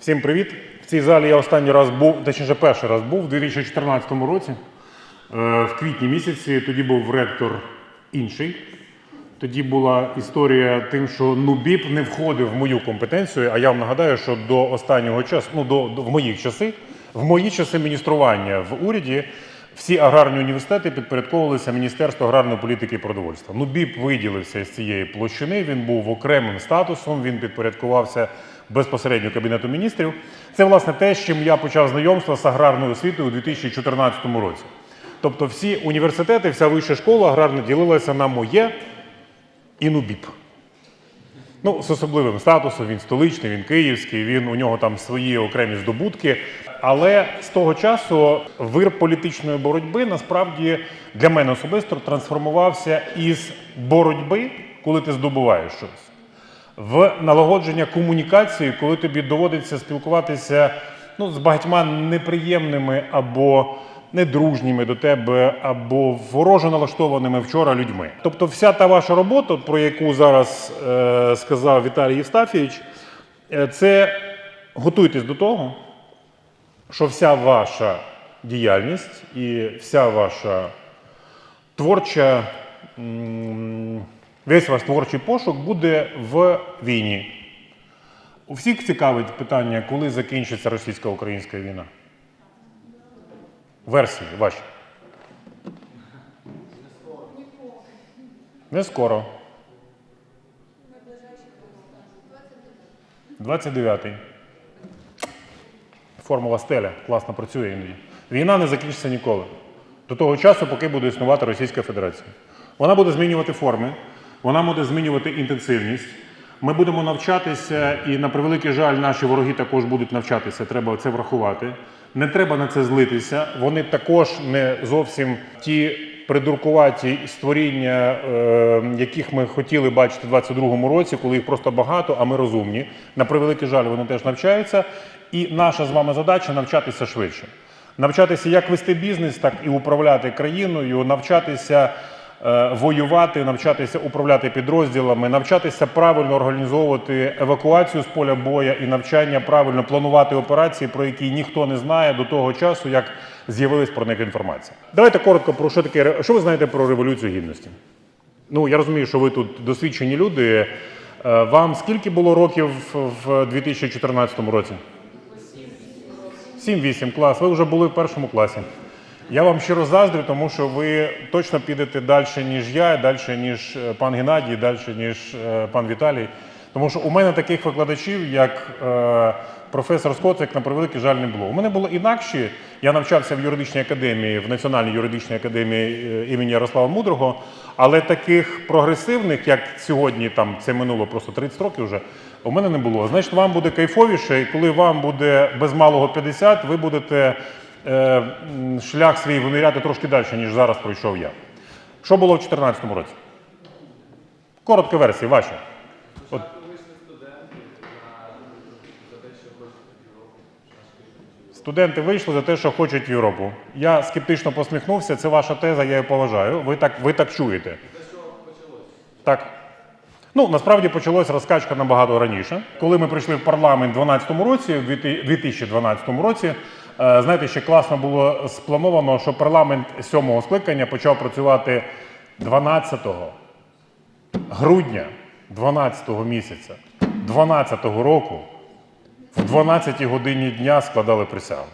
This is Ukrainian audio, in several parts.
Всім привіт! В цій залі я останній раз був, точніше, перший раз був у 2014 році, е, в квітні місяці. Тоді був ректор інший. Тоді була історія тим, що НУБІП не входив в мою компетенцію. А я вам нагадаю, що до останнього часу, ну до, до в мої часи, в мої часи міністрування в уряді всі аграрні університети підпорядковувалися Міністерству аграрної політики і продовольства. НУБІП виділився з цієї площини. Він був окремим статусом. Він підпорядкувався безпосередньо кабінету міністрів. Це власне те, з чим я почав знайомство з аграрною освітою у 2014 році. Тобто, всі університети, вся вища школа аграрна ділилася на моє і НУБІП. Ну, з особливим статусом, він столичний, він київський, він у нього там свої окремі здобутки. Але з того часу вир політичної боротьби насправді для мене особисто трансформувався із боротьби, коли ти здобуваєш щось, в налагодження комунікації, коли тобі доводиться спілкуватися ну, з багатьма неприємними або недружніми до тебе, або вороже налаштованими вчора людьми. Тобто, вся та ваша робота, про яку зараз е, сказав Віталій Євстафійович, е, це готуйтесь до того, що вся ваша діяльність і вся ваша творча, м, весь ваш творчий пошук буде в війні. У всіх цікавить питання, коли закінчиться російсько-українська війна? Версії ваші. Не скоро. 29-й. Формула стеля класно працює іноді. Війна не закінчиться ніколи. До того часу, поки буде існувати Російська Федерація. Вона буде змінювати форми, вона буде змінювати інтенсивність. Ми будемо навчатися, і на превеликий жаль, наші вороги також будуть навчатися. Треба це врахувати. Не треба на це злитися. Вони також не зовсім ті придуркуваті створіння, е, яких ми хотіли бачити в 22-му році, коли їх просто багато, а ми розумні. На превеликий жаль, вони теж навчаються. І наша з вами задача навчатися швидше. Навчатися, як вести бізнес, так і управляти країною, навчатися воювати, навчатися управляти підрозділами, навчатися правильно організовувати евакуацію з поля боя і навчання правильно планувати операції, про які ніхто не знає до того часу, як з'явилась про них інформація. Давайте коротко про що таке що ви знаєте про революцію гідності. Ну я розумію, що ви тут досвідчені люди. Е, Вам скільки було років в 2014 році? 7-8 клас. Ви вже були в першому класі. Я вам щиро заздрю, тому що ви точно підете далі, ніж я, далі, ніж е, пан Геннадій, далі, ніж е, пан Віталій. Тому що у мене таких викладачів, як е, професор Скоцик, на превеликий жаль, не було. У мене було інакші. Я навчався в юридичній академії, в Національній юридичній академії е, імені Ярослава Мудрого, але таких прогресивних, як сьогодні, там це минуло просто 30 років вже, у мене не було. Значить, вам буде кайфовіше, і коли вам буде без малого 50, ви будете шлях свій виміряти трошки далі, ніж зараз пройшов я. Що було в 2014 році? Коротка версія, ваша. От. Студенти вийшли за те, що хочуть Європу. Я скептично посміхнувся. Це ваша теза, я її поважаю. Ви так, ви так чуєте. Так. Ну, насправді почалась розкачка набагато раніше. Коли ми прийшли в парламент у 2012 році, в 2012 році, е, знаєте, ще класно було сплановано, що парламент сьомого скликання почав працювати 12 грудня 12 місяця 12 року в 12 годині дня складали присягу.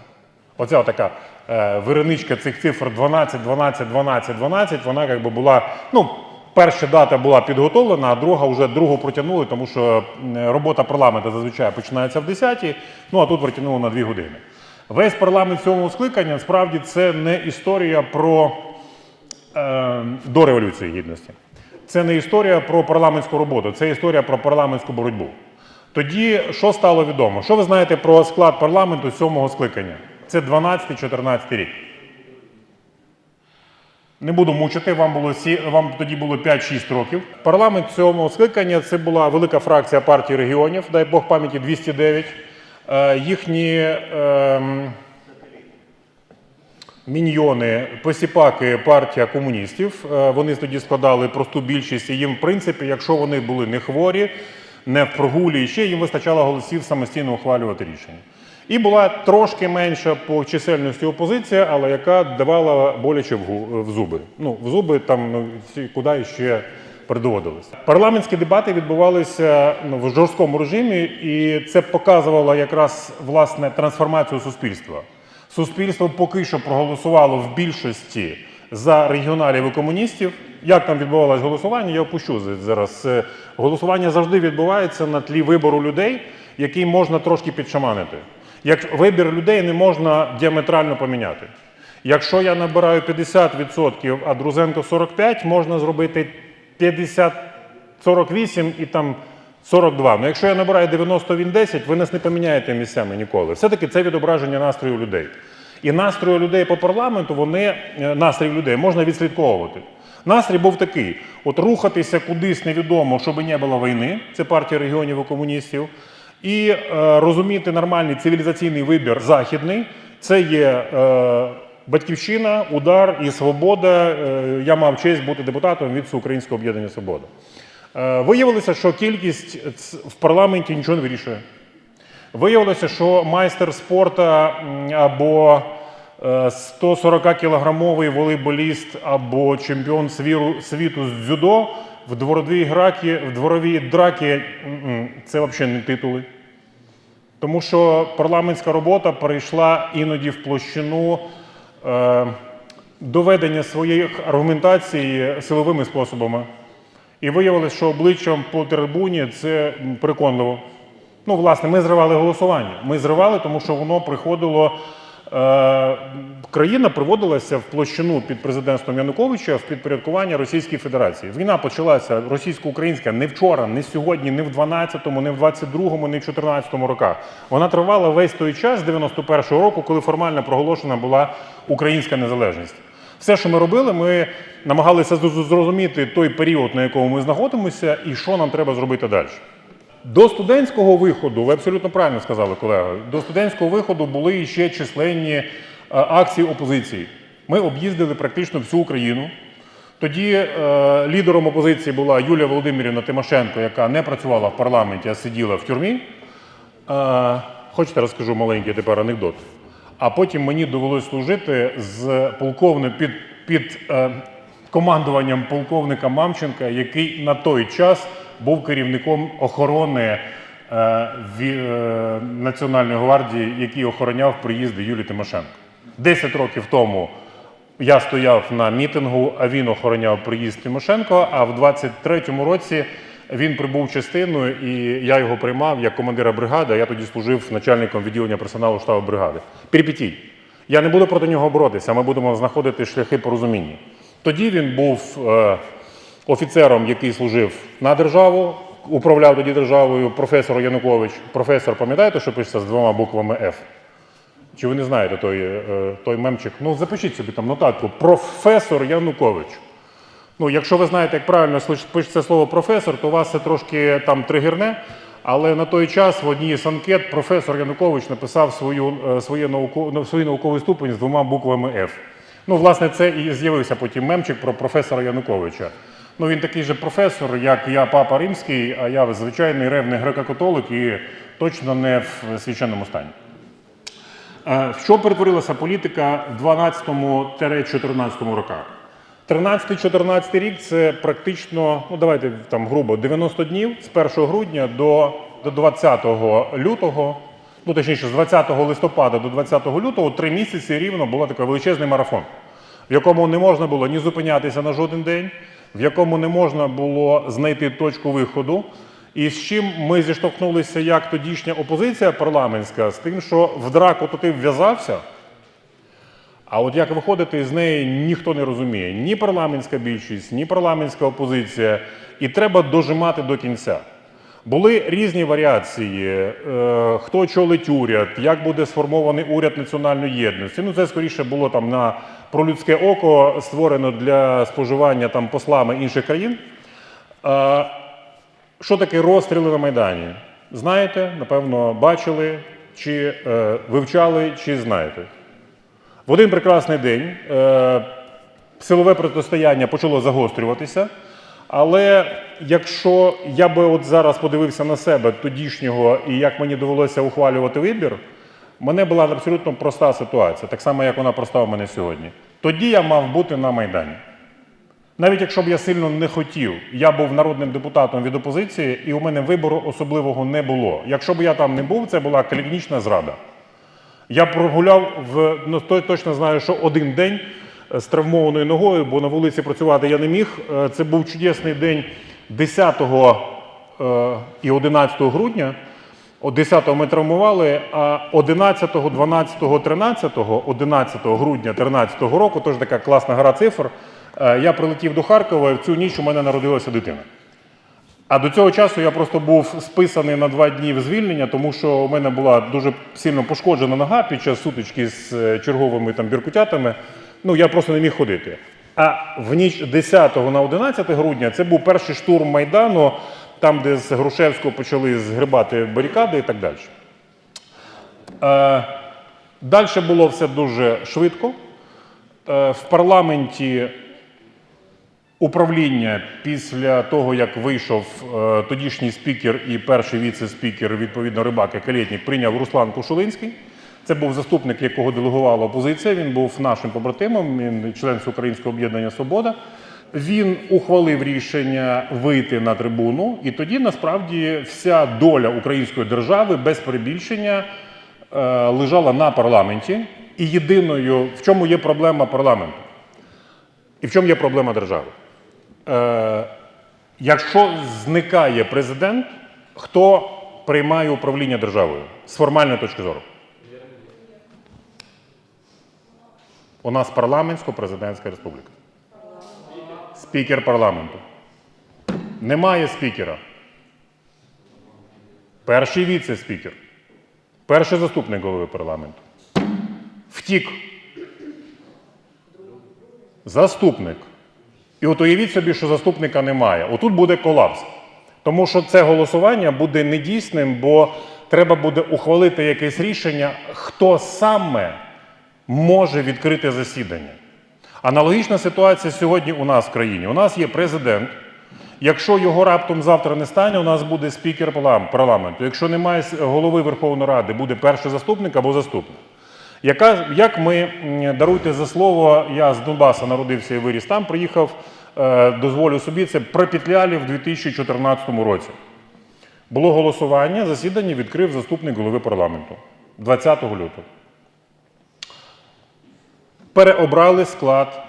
Оця така е, вириничка цих цифр 12, 12, 12, 12, вона якби була, ну, перша дата була підготовлена, а друга вже другу протягнули, тому що робота парламенту зазвичай починається в 10, ну а тут протягнули на 2 години. Весь парламент цьому скликання справді це не історія про е, до Революції Гідності. Це не історія про парламентську роботу, це історія про парламентську боротьбу. Тоді що стало відомо? Що ви знаєте про склад парламенту сьомого скликання? Це 12-14 рік. Не буду мучити, вам було вам тоді було 5-6 років. Парламент цьому скликання це була велика фракція партії регіонів, дай Бог пам'яті 209. Е, їхні ем, міньйони, посіпаки, партія комуністів. Е, Вони тоді складали просту більшість. І їм, в принципі, якщо вони були не хворі, не в прогулі, і ще їм вистачало голосів самостійно ухвалювати рішення. І була трошки менша по чисельності опозиція, але яка давала боляче в, зуби. Ну, в зуби там ну, куди ще придоводилися. Парламентські дебати відбувалися ну, в жорсткому режимі, і це показувало якраз власне трансформацію суспільства. Суспільство поки що проголосувало в більшості за регіоналів і комуністів. Як там відбувалось голосування, я опущу зараз. Е, Голосування завжди відбувається на тлі вибору людей, який можна трошки підшаманити. Як вибір людей не можна діаметрально поміняти. Якщо я набираю 50%, а Друзенко 45, можна зробити 50, 48 і там 42. Ну якщо я набираю 90, він 10, ви нас не поміняєте місцями ніколи. Все-таки це відображення настрою людей. І настрою людей по парламенту, вони е, настрій людей можна відслідковувати. Настрій був такий: от рухатися кудись невідомо, щоб не було війни, це партія регіонів і комуністів, і е, розуміти нормальний цивілізаційний вибір західний, це є е, батьківщина, удар і свобода. Е, я мав честь бути депутатом від Всеукраїнського об'єднання Свобода. Е, виявилося, що кількість в парламенті нічого не вирішує. Виявилося, що майстер спорту або 140-кілограмовий волейболіст або чемпіон світу з дзюдо в дворовій гракі, в дворовій дракі це взагалі не титули. Тому що парламентська робота перейшла іноді в площину е, доведення своїх аргументацій силовими способами. І виявилось, що обличчям по трибуні це переконливо. Ну, власне, ми зривали голосування. Ми зривали, тому що воно приходило. Е, країна приводилася в площину під президентством Януковича в підпорядкування Російської Федерації. Війна почалася російсько-українська не вчора, не сьогодні, не в 12-му, не в 22-му, не в 14-му роках. Вона тривала весь той час з 91-го року, коли формально проголошена була українська незалежність. Все, що ми робили, ми намагалися зрозуміти той період, на якому ми знаходимося, і що нам треба зробити далі. До студентського виходу, ви абсолютно правильно сказали, колега, до студентського виходу були ще численні е, акції опозиції. Ми об'їздили практично всю Україну. Тоді е, лідером опозиції була Юлія Володимирівна Тимошенко, яка не працювала в парламенті, а сиділа в тюрмі. Е, хочете, розкажу маленький тепер анекдот. А потім мені довелося служити з полковним під, під е, командуванням полковника Мамченка, який на той час був керівником охорони е, е, Національної гвардії, який охороняв приїзди Юлії Тимошенко. Десять років тому я стояв на мітингу, а він охороняв приїзд Тимошенко. А в 23-му році він прибув частиною, і я його приймав як командира бригади. а Я тоді служив начальником відділення персоналу штабу бригади. Перепітій. Я не буду проти нього боротися, ми будемо знаходити шляхи порозуміння. Тоді він був е, офіцером, який служив на державу, управляв тоді державою професор Янукович. Професор, пам'ятаєте, що пишеться з двома буквами F? Чи ви не знаєте той, е, той мемчик? Ну, запишіть собі там нотатку. Професор Янукович. Ну, якщо ви знаєте, як правильно пишеться слово професор, то вас це трошки там тригерне. Але на той час в одній з анкет професор Янукович написав свою, е, своє науко, ну, свій науковий ступень з двома буквами F. Ну, власне, це і з'явився потім мемчик про професора Януковича. Ну, він такий же професор, як я, папа римський, а я звичайний ревний греко-католик і точно не в священному стані. Е, В що перетворилася політика в 12-14 роках? 13-14 рік це практично, ну давайте там грубо, 90 днів з 1 грудня до, до 20 лютого, ну точніше, з 20 листопада до 20 лютого, три місяці рівно був такий величезний марафон, в якому не можна було ні зупинятися на жоден день, в якому не можна було знайти точку виходу. І з чим ми зіштовхнулися як тодішня опозиція парламентська, з тим, що в драку то ти вв'язався, а от як виходити з неї ніхто не розуміє. Ні парламентська більшість, ні парламентська опозиція. І треба дожимати до кінця. Були різні варіації, е, хто очолить уряд, як буде сформований уряд національної єдності. Ну, це скоріше було там на про людське око створено для споживання там послами інших країн. Е, що таке розстріли на Майдані? Знаєте, напевно, бачили, чи е, вивчали, чи знаєте. В один прекрасний день е, силове протистояння почало загострюватися, Але якщо я би от зараз подивився на себе тодішнього і як мені довелося ухвалювати вибір, мене була абсолютно проста ситуація, так само, як вона проста в мене сьогодні. Тоді я мав бути на Майдані. Навіть якщо б я сильно не хотів, я був народним депутатом від опозиції, і у мене вибору особливого не було. Якщо б я там не був, це була клінічна зрада. Я прогуляв в ну, точно знаю, що один день е, з травмованою ногою, бо на вулиці працювати я не міг. Е, Це був чудесний день 10 е, і 11 грудня. О 10 ми травмували, а 11, 12, 13, 11 грудня 13 року, теж така класна гра цифр. е, Я прилетів до Харкова, і в цю ніч у мене народилася дитина. А до цього часу я просто був списаний на два дні в звільнення, тому що у мене була дуже сильно пошкоджена нога під час сутички з е, черговими там біркутятами. Ну я просто не міг ходити. А в ніч 10 на 11 грудня це був перший штурм майдану, там, де з Грушевського почали згрибати барикади і так далі. Е, далі було все дуже швидко. Е, в парламенті управління після того, як вийшов е, тодішній спікер і перший віце-спікер, відповідно, рибак і Калєтнік, прийняв Руслан Кушулинський. Це був заступник, якого делегувала опозиція. Він був нашим побратимом, він член Всеукраїнського об'єднання Свобода. Він ухвалив рішення вийти на трибуну, і тоді насправді вся доля української держави без перебільшення е, лежала на парламенті. І єдиною, в чому є проблема парламенту, і в чому є проблема держави? Е, якщо зникає президент, хто приймає управління державою з формальної точки зору? У нас парламентсько-президентська республіка. Спікер парламенту. Немає спікера. Перший віце-спікер. Перший заступник голови парламенту. Втік. Заступник. І от уявіть собі, що заступника немає. Отут буде колапс. Тому що це голосування буде недійсним, бо треба буде ухвалити якесь рішення, хто саме може відкрити засідання. Аналогічна ситуація сьогодні у нас в країні. У нас є президент. Якщо його раптом завтра не стане, у нас буде спікер парламенту. Якщо немає голови Верховної Ради, буде перший заступник або заступник. Яка, як ми, даруйте за слово, я з Донбаса народився і виріс там, приїхав, е, дозволю собі, це пропетляли в 2014 році. Було голосування, засідання відкрив заступник голови парламенту 20 лютого. Переобрали склад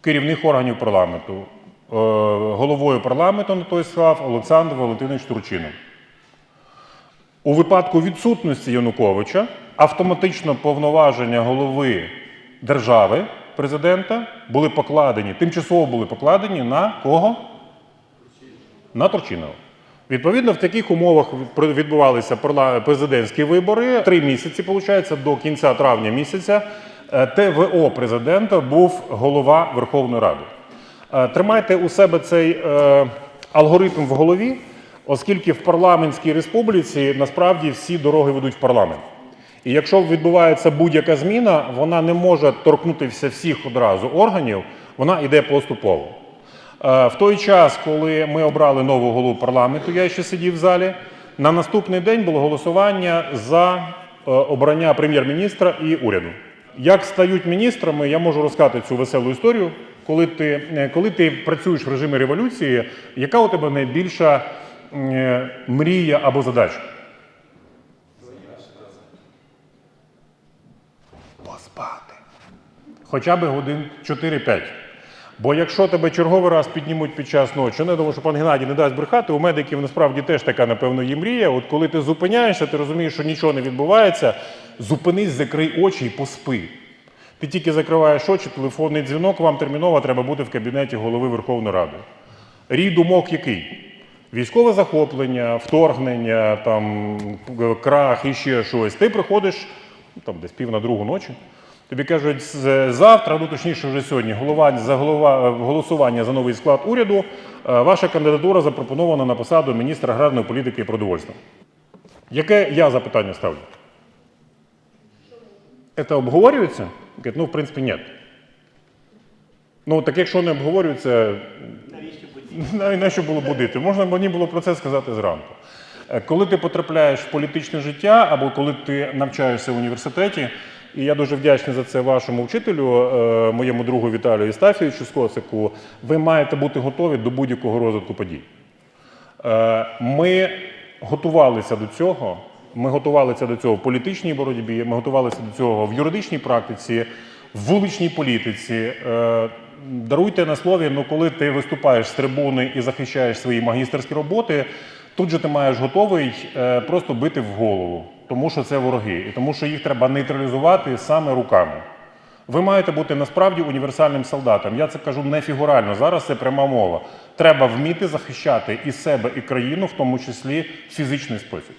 керівних органів парламенту. Е, Головою парламенту на той став Олександр Валентинович Турчинов. У випадку відсутності Януковича автоматично повноваження голови держави, президента, були покладені, тимчасово були покладені на кого? На Турчинова. Відповідно, в таких умовах відбувалися президентські вибори. Три місяці, виходить, до кінця травня місяця ТВО президента був голова Верховної Ради. Е, Тримайте у себе цей е, алгоритм в голові, оскільки в парламентській республіці насправді всі дороги ведуть в парламент. І якщо відбувається будь-яка зміна, вона не може торкнутися всіх одразу органів, вона йде поступово. Е, В той час, коли ми обрали нову голову парламенту, я ще сидів в залі. На наступний день було голосування за е, обрання прем'єр-міністра і уряду. Як стають міністрами, я можу розказати цю веселу історію. Коли ти, е, коли ти працюєш в режимі революції, яка у тебе найбільша е, мрія або задача? Поспати. Хоча б годин 4-5. Бо якщо тебе черговий раз піднімуть під час ночі, не думаю, що пан Геннадій не дасть брехати, у медиків насправді теж така, напевно, є мрія. От коли ти зупиняєшся, ти розумієш, що нічого не відбувається, зупинись, закрий очі і поспи. Ти тільки закриваєш очі, телефонний дзвінок, вам терміново треба бути в кабінеті голови Верховної Ради. Рій думок який? Військове захоплення, вторгнення, там, крах і ще щось. Ти приходиш ну, там, десь пів на другу ночі. Тобі кажуть, завтра, ну точніше, вже сьогодні, голова, за голова, голосування за новий склад уряду. е, Ваша кандидатура запропонована на посаду міністра аграрної політики і продовольства. Яке я запитання ставлю? Це обговорюється? Ну, в принципі, ні. Ну, так якщо не обговорюється, навіть на що було будити? Можна мені було про це сказати зранку. Е, Коли ти потрапляєш в політичне життя, або коли ти навчаєшся в університеті, і я дуже вдячний за це вашому вчителю, е, моєму другу Віталію Істафійовичу з Коцику, ви маєте бути готові до будь-якого розвитку подій. Е, Ми готувалися до цього. Ми готувалися до цього в політичній боротьбі, ми готувалися до цього в юридичній практиці, в вуличній політиці. Е, Даруйте на слові, ну коли ти виступаєш з трибуни і захищаєш свої магістерські роботи, тут же ти маєш готовий просто бити в голову, тому що це вороги, і тому що їх треба нейтралізувати саме руками. Ви маєте бути насправді універсальним солдатом. Я це кажу не фігурально. Зараз це пряма мова. Треба вміти захищати і себе, і країну, в тому числі фізичний спосіб.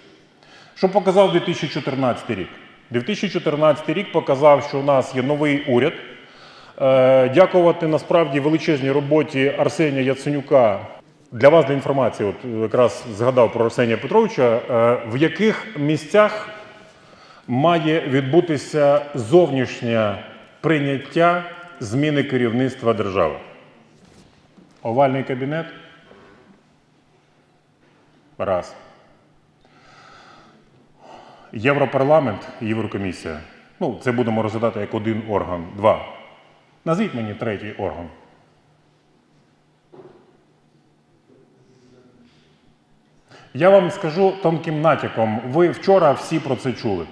Що показав 2014 рік? 2014 рік показав, що у нас є новий уряд. Е, Дякувати насправді величезній роботі Арсенія Яценюка. Для вас для інформації, от якраз згадав про Арсенія Петровича, е, в яких місцях має відбутися зовнішнє прийняття зміни керівництва держави. Овальний кабінет. Раз. Європарламент і Єврокомісія. Ну, це будемо розглядати як один орган. Два. Назвіть мені третій орган. Я вам скажу тонким натяком. Ви вчора всі про це чули.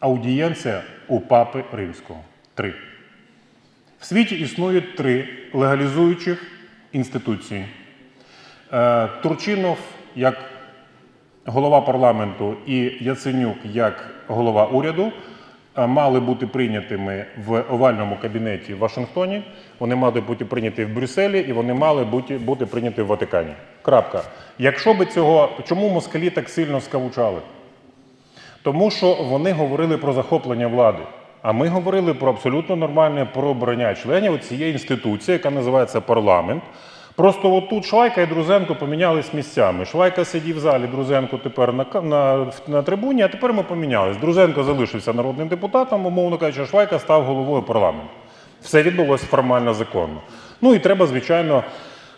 Аудієнція у папи римського. Три. В світі існують три легалізуючих інституції. Е, Турчинов як голова парламенту і Яценюк як голова уряду мали бути прийнятими в овальному кабінеті в Вашингтоні. Вони мали бути прийняті в Брюсселі і вони мали бути, бути прийняті в Ватикані. Крапка. Якщо би цього, чому москалі так сильно скавучали? Тому що вони говорили про захоплення влади. А ми говорили про абсолютно нормальне про обрання членів цієї інституції, яка називається парламент. Просто отут Швайка і Друзенко помінялись місцями. Швайка сидів в залі, Друзенко тепер на, на, на трибуні, а тепер ми помінялись. Друзенко залишився народним депутатом, умовно кажучи, Швайка став головою парламенту. Все відбулося формально законно. Ну і треба, звичайно,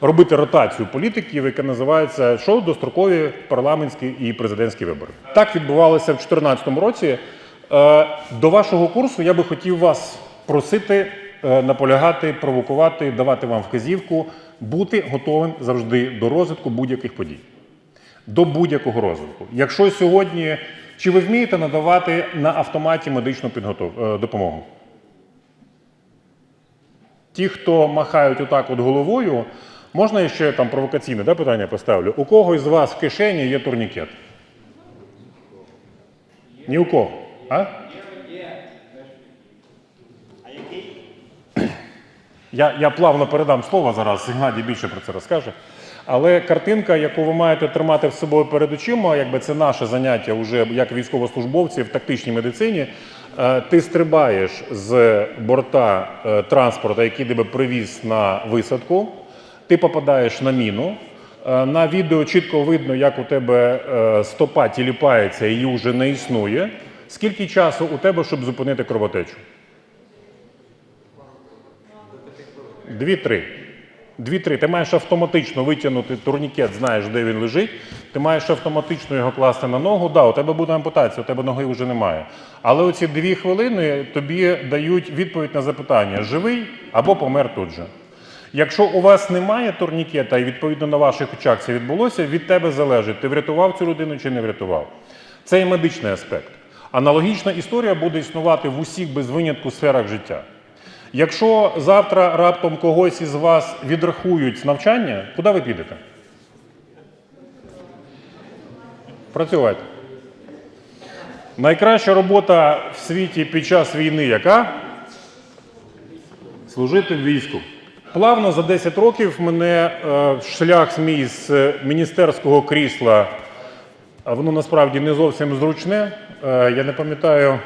робити ротацію політиків, яка називається що дострокові парламентські і президентські вибори. Так відбувалося в 2014 році. Е, До вашого курсу я би хотів вас просити, е, наполягати, провокувати, давати вам вказівку, бути готовим завжди до розвитку будь-яких подій. До будь-якого розвитку. Якщо сьогодні, чи ви вмієте надавати на автоматі медичну підготов... е, допомогу? Ті, хто махають отак от головою, можна я ще там провокаційне да, питання поставлю? У кого із вас в кишені є турнікет? Ні у кого. А? Я, я плавно передам слово зараз, Геннадій більше про це розкаже. Але картинка, яку ви маєте тримати в собою перед очима, якби це наше заняття вже як військовослужбовців в тактичній медицині. Е, Ти стрибаєш з борта е, транспорту, який тебе привіз на висадку, ти попадаєш на міну. Е, На відео чітко видно, як у тебе стопа тіліпається, її вже не існує. Скільки часу у тебе, щоб зупинити кровотечу? Дві-три. Дві-три. Ти маєш автоматично витягнути турнікет, знаєш, де він лежить. Ти маєш автоматично його класти на ногу. Да, у тебе буде ампутація, у тебе ноги вже немає. Але оці дві хвилини тобі дають відповідь на запитання: живий або помер тут же. Якщо у вас немає турнікета, і відповідно на ваших очах це відбулося, від тебе залежить, ти врятував цю людину чи не врятував. Це і медичний аспект. Аналогічна історія буде існувати в усіх без винятку сферах життя. Якщо завтра раптом когось із вас відрахують з навчання, куди ви підете? Працювати. Найкраща робота в світі під час війни яка? Служити в війську. Плавно за 10 років мене е, шлях мій з міністерського крісла, воно насправді не зовсім зручне. Е, я не пам'ятаю, е,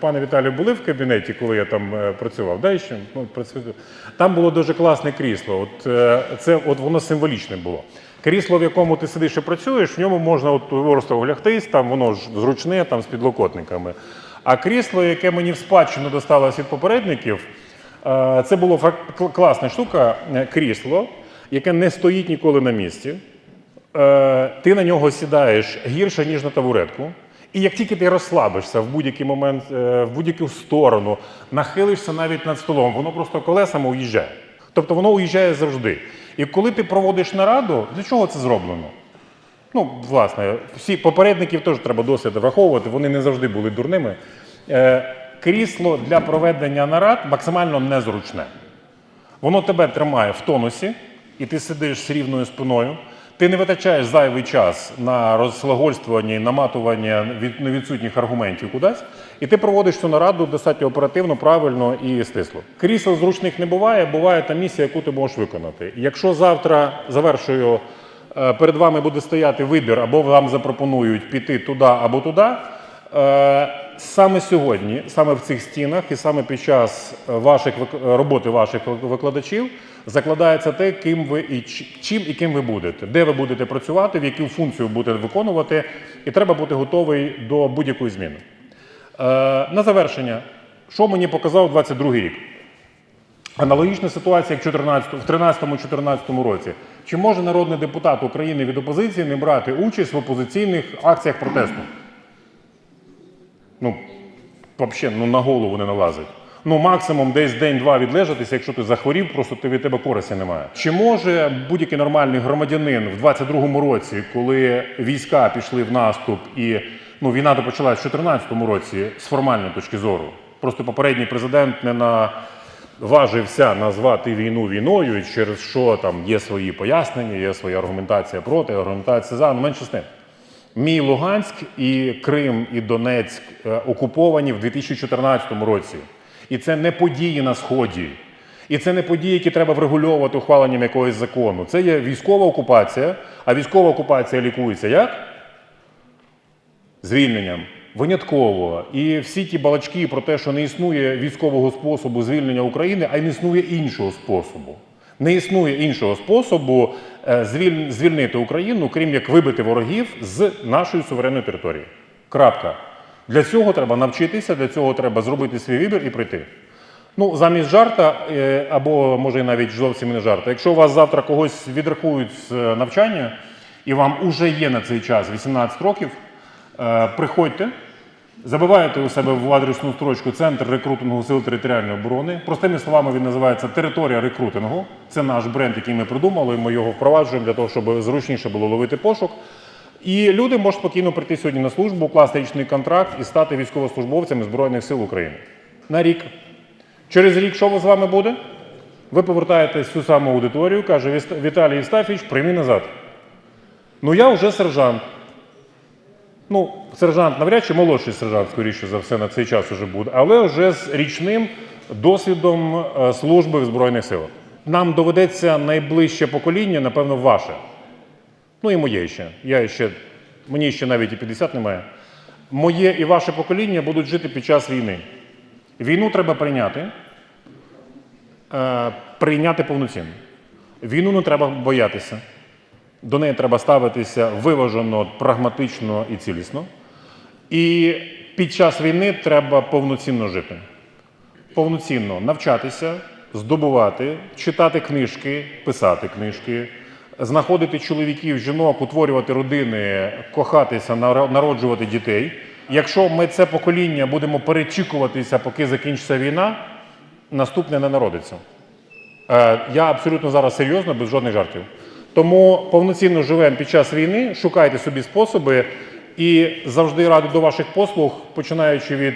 пане Віталію, були в кабінеті, коли я там е, працював. Да, ще? Ну. Там було дуже класне крісло. От, е, це, от воно символічне було. Крісло, в якому ти сидиш і працюєш, в ньому можна от просто лягтись, там воно ж зручне, там з підлокотниками. А крісло, яке мені в спадщину досталось від попередників, е, це було класна штука, е, крісло, яке не стоїть ніколи на місці. Е, Ти на нього сідаєш гірше, ніж на табуретку. І як тільки ти розслабишся в будь-який момент, е, в будь-яку сторону, нахилишся навіть над столом, воно просто колесами уїжджає. Тобто воно уїжджає завжди. І коли ти проводиш нараду, для чого це зроблено? Ну, власне, всі попередників теж треба досвід враховувати, вони не завжди були дурними. Е, крісло для проведення нарад максимально незручне. Воно тебе тримає в тонусі, і ти сидиш з рівною спиною. Ти не витрачаєш зайвий час на розслагольствування і наматування від невідсутніх аргументів кудись, і ти проводиш цю нараду достатньо оперативно, правильно і стисло. Крісел зручних не буває, буває та місія, яку ти можеш виконати. Якщо завтра завершую, е, перед вами буде стояти вибір, або вам запропонують піти туди або туди. Е, Саме сьогодні, саме в цих стінах, і саме під час е, ваших роботи ваших викладачів закладається те, ким ви і чим і ким ви будете, де ви будете працювати, в яку функцію будете виконувати, і треба бути готовий до будь-якої зміни. Е, На завершення, що мені показав 22 рік? Аналогічна ситуація, як в 14 в 13-14 році. Чи може народний депутат України від опозиції не брати участь в опозиційних акціях протесту? Ну, взагалі, ну на голову не налазить. Ну, максимум десь день-два відлежатися, якщо ти захворів, просто ти від тебе користі немає. Чи може будь-який нормальний громадянин в 22-му році, коли війська пішли в наступ і ну, війна то почалась в 2014 році з формальної точки зору? Просто попередній президент не наважився назвати війну війною, через що там є свої пояснення, є своя аргументація проти, аргументація за, ну менше з тим. Мій Луганськ і Крим і Донецьк е, окуповані в 2014 році. І це не події на Сході. І це не події, які треба врегульовувати ухваленням якогось закону. Це є військова окупація, а військова окупація лікується як? Звільненням. Винятково. І всі ті балачки про те, що не існує військового способу звільнення України, а й не існує іншого способу. Не існує іншого способу е, звільнити Україну, крім як вибити ворогів з нашої суверенної території. Крапка. Для цього треба навчитися, для цього треба зробити свій вибір і прийти. Ну, замість жарта, е, або може навіть зовсім не жарта. Якщо у вас завтра когось відрахують з е, навчання, і вам уже є на цей час 18 років, е, приходьте, забиваєте у себе в адресну строчку Центр рекрутингу сил територіальної оборони. Простими словами, він називається Територія рекрутингу. Це наш бренд, який ми придумали. Ми його впроваджуємо для того, щоб зручніше було ловити пошук. І люди можуть спокійно прийти сьогодні на службу, укласти річний контракт і стати військовослужбовцями Збройних сил України на рік. Через рік що з вами буде? Ви повертаєтесь в цю саму аудиторію, каже Віталій Єстафіч, прийми назад. Ну я вже сержант. Ну, сержант, навряд чи молодший сержант, скоріше за все, на цей час уже буде, але вже з річним досвідом е, служби в Збройних силах. Нам доведеться найближче покоління, напевно, ваше. Ну і моє ще. Я ще, мені ще навіть і 50 немає. Моє і ваше покоління будуть жити під час війни. Війну треба прийняти, е, прийняти повноцінно. Війну не треба боятися. До неї треба ставитися виважено, прагматично і цілісно. І під час війни треба повноцінно жити. Повноцінно навчатися, здобувати, читати книжки, писати книжки, знаходити чоловіків, жінок, утворювати родини, кохатися, наро- народжувати дітей. Якщо ми це покоління будемо перечікуватися, поки закінчиться війна, наступне не народиться. Е, Я абсолютно зараз серйозно, без жодних жартів. Тому повноцінно живемо під час війни, шукайте собі способи і завжди радий до ваших послуг, починаючи від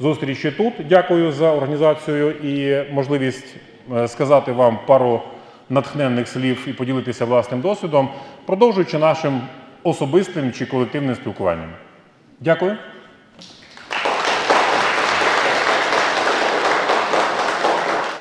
зустрічі тут. Дякую за організацію і можливість е, сказати вам пару натхненних слів і поділитися власним досвідом, продовжуючи нашим особистим чи колективним спілкуванням. Дякую.